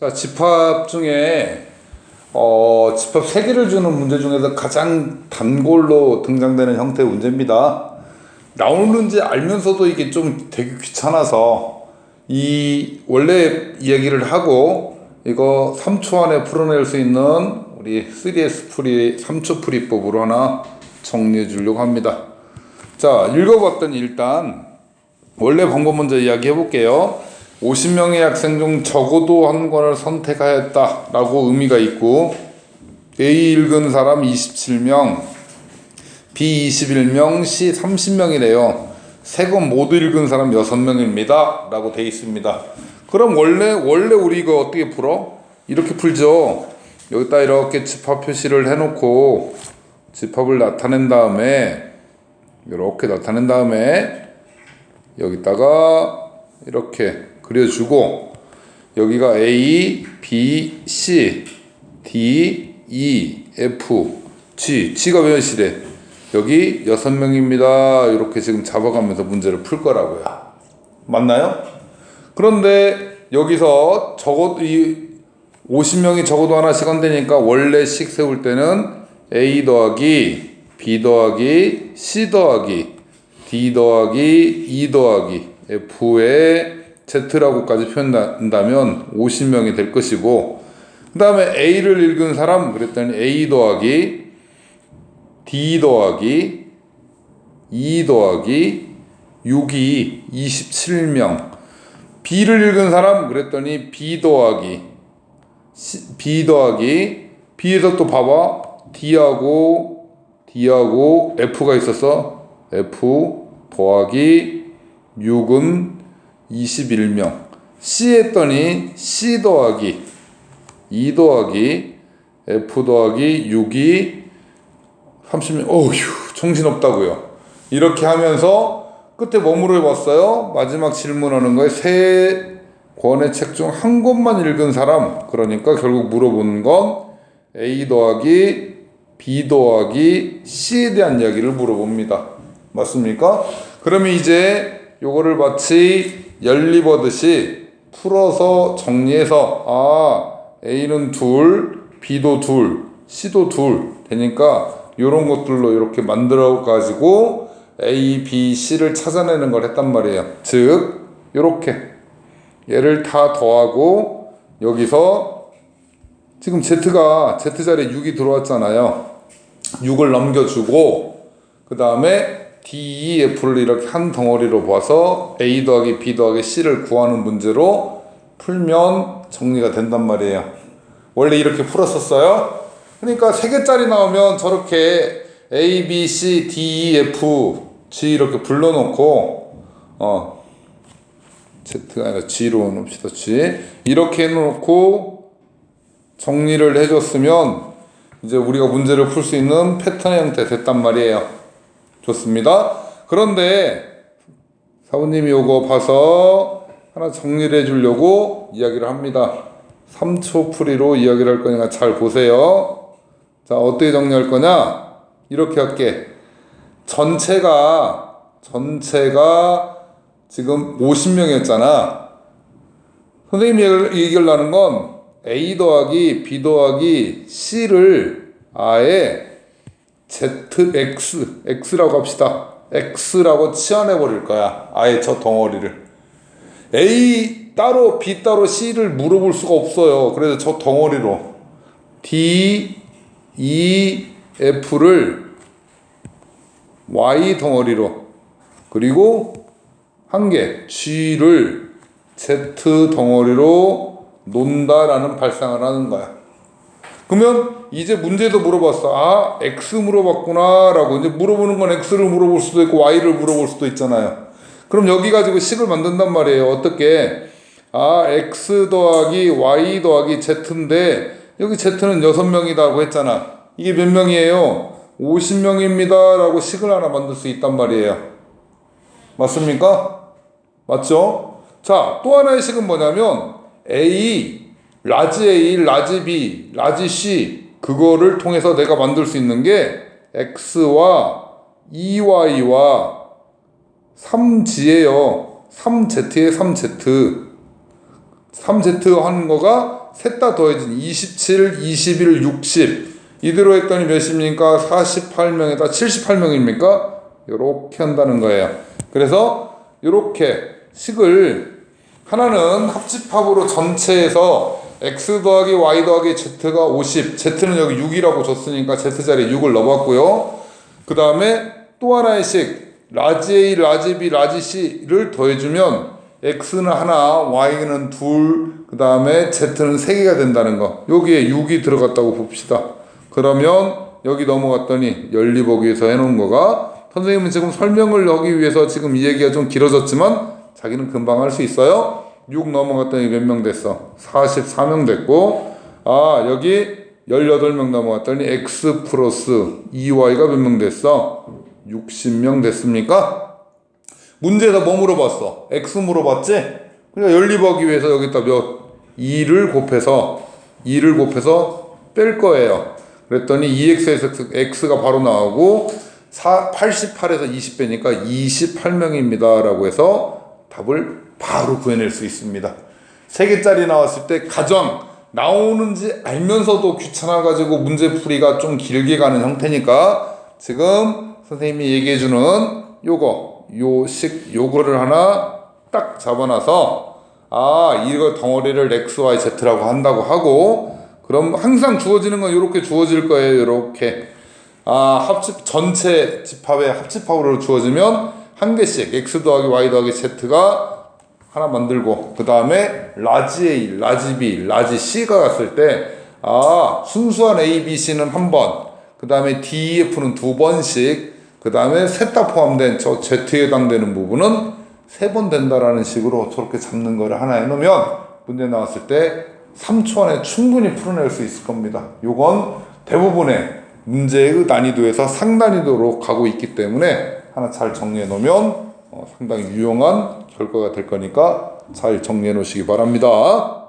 자, 집합 중에 어, 집합 세 개를 주는 문제 중에서 가장 단골로 등장되는 형태의 문제입니다. 나오는지 알면서도 이게 좀 되게 귀찮아서 이 원래 이야기를 하고 이거 3초 안에 풀어낼 수 있는 우리 3S 풀이 3초 풀이법으로 하나 정리해 주려고 합니다. 자, 읽어봤더니 일단 원래 방법 먼저 이야기해 볼게요. 50명의 학생 중 적어도 한 권을 선택하였다라고 의미가 있고 A 읽은 사람 27명, B 21명, C 30명이래요. 세 권 모두 읽은 사람 6명입니다. 라고 돼 있습니다. 그럼 원래 원래 우리 이거 어떻게 풀어? 이렇게 풀죠. 여기다 이렇게 집합 표시를 해 놓고 집합을 나타낸 다음에 이렇게 나타낸 다음에 여기다가 이렇게 그려주고 여기가 A, B, C, D, E, F, G, G가 몇이래? 여기 여섯 명입니다. 이렇게 지금 잡아가면서 문제를 풀 거라고요. 맞나요? 그런데 여기서 적어도 이 50명이 적어도 하나씩 한다니까 원래 식 세울 때는 A 더하기 B 더하기 C 더하기 D 더하기 E 더하기 F의 Z라고까지 표현한다면 50명이 될 것이고 그 다음에 A를 읽은 사람 그랬더니 A 더하기 D 더하기 E 더하기 6이 27명. B를 읽은 사람 그랬더니 B 더하기 B 더하기 B에서 또 봐봐. D하고 D하고 F가 있었어 F 더하기 6은 21명. C 했더니 C 더하기 2 더하기 F 더하기 6이 30명. 어휴 정신없다고요. 이렇게 하면서 끝에 뭐 물어봤어요? 마지막 질문하는 거에 세 권의 책 중 한 권만 읽은 사람. 그러니까 결국 물어보는 건 A 더하기 B 더하기 C에 대한 이야기를 물어봅니다. 맞습니까? 그러면 이제 요거를 마치 연리버듯이 풀어서 정리해서 아 A는 둘, B도 둘, C도 둘 되니까 요런 것들로 이렇게 만들어 가지고 A, B, C를 찾아내는 걸 했단 말이에요. 즉 요렇게 얘를 다 더하고 여기서 지금 Z가 Z 자리에 6이 들어왔잖아요. 6을 넘겨주고 그 다음에 D, E, F를 이렇게 한 덩어리로 봐서 A 더하기 B 더하기 C를 구하는 문제로 풀면 정리가 된단 말이에요. 원래 이렇게 풀었었어요. 그러니까 세 개짜리 나오면 저렇게 A, B, C, D, E, F, G 이렇게 불러놓고 어 Z가 아니라 G로 놓읍시다. G 이렇게 해놓고 정리를 해줬으면 이제 우리가 문제를 풀 수 있는 패턴의 형태 됐단 말이에요. 좋습니다. 그런데 사부님이 요거 봐서 하나 정리를 해주려고 이야기를 합니다. 3초 풀이로 이야기를 할 거니까 잘 보세요. 자, 어떻게 정리할 거냐? 이렇게 할게. 전체가, 전체가 지금 50명이었잖아. 선생님이 얘기를 하는 건 A 더하기 B 더하기 C를 아예 ZX, X라고 합시다. X라고 치환해 버릴 거야. 아예 저 덩어리를. A 따로 B 따로 C를 물어볼 수가 없어요. 그래서 저 덩어리로 D, E, F를 Y 덩어리로 그리고 한 개 G를 Z 덩어리로 논다라는 발상을 하는 거야. 그러면 이제 문제도 물어봤어. 아, X 물어봤구나 라고 이제 물어보는 건 X를 물어볼 수도 있고 Y를 물어볼 수도 있잖아요. 그럼 여기 가지고 식을 만든단 말이에요. 어떻게? 아, X 더하기 Y 더하기 Z인데 여기 Z는 6명이다고 했잖아. 이게 몇 명이에요? 50명입니다. 라고 식을 하나 만들 수 있단 말이에요. 맞습니까? 맞죠? 자, 또 하나의 식은 뭐냐면 A 라지 A, 라지 B, 라지 C 그거를 통해서 내가 만들 수 있는 게 X와 EY와 3G예요. 3Z에 3Z. 3Z 하는 거가 셋 다 더해진 27, 21, 60 이대로 했더니 몇입니까? 48명에다 78명입니까? 이렇게 한다는 거예요. 그래서 이렇게 식을 하나는 합집합으로 전체에서 x 더하기 y 더하기 z가 50 z는 여기 6이라고 줬으니까 z 자리에 6을 넣어봤고요. 그 다음에 또 하나의 식 라지 A, 라지 B, 라지 C를 더해주면 x는 하나, y는 둘, 그 다음에 z는 세 개가 된다는 거. 여기에 6이 들어갔다고 봅시다. 그러면 여기 넘어갔더니 연립하기위해서 해놓은 거가 선생님은 지금 설명을 하기 위해서 지금 이 얘기가 좀 길어졌지만 자기는 금방 할 수 있어요. 6 넘어갔더니 몇 명 됐어? 44명 됐고 아 여기 18명 넘어갔더니 x 플러스 2y가 몇 명 됐어? 60명 됐습니까? 문제에서 뭐 물어봤어? x 물어봤지? 그러니까 연립하기 위해서 여기다 몇? 2를 곱해서 2를 곱해서 뺄 거예요. 그랬더니 2x에서 x가 바로 나오고 4, 88에서 20 빼니까 28명입니다. 라고 해서 답을 바로 구해낼 수 있습니다. 세 개짜리 나왔을 때 가정 나오는지 알면서도 귀찮아가지고 문제 풀이가 좀 길게 가는 형태니까 지금 선생님이 얘기해주는 요거 요식 요거를 하나 딱 잡아놔서 아 이거 덩어리를 x, y, z라고 한다고 하고 그럼 항상 주어지는 건 이렇게 주어질 거예요 이렇게 아 합집 전체 집합의 합집합으로 주어지면 한 개씩 x 더하기 y 더하기 z가 하나 만들고 그 다음에 라지 A, 라지 B, 라지 C가 갔을 때 아 순수한 A, B, C는 한 번, 그 다음에 D, E, F는 두 번씩, 그 다음에 셋 다 포함된 저 Z에 해당되는 부분은 세 번 된다라는 식으로 저렇게 잡는 거를 하나 해놓으면 문제 나왔을 때 3초 안에 충분히 풀어낼 수 있을 겁니다. 요건 대부분의 문제의 난이도에서 상난이도로 가고 있기 때문에 하나 잘 정리해 놓으면 어, 상당히 유용한 결과가 될 거니까 잘 정리해 놓으시기 바랍니다.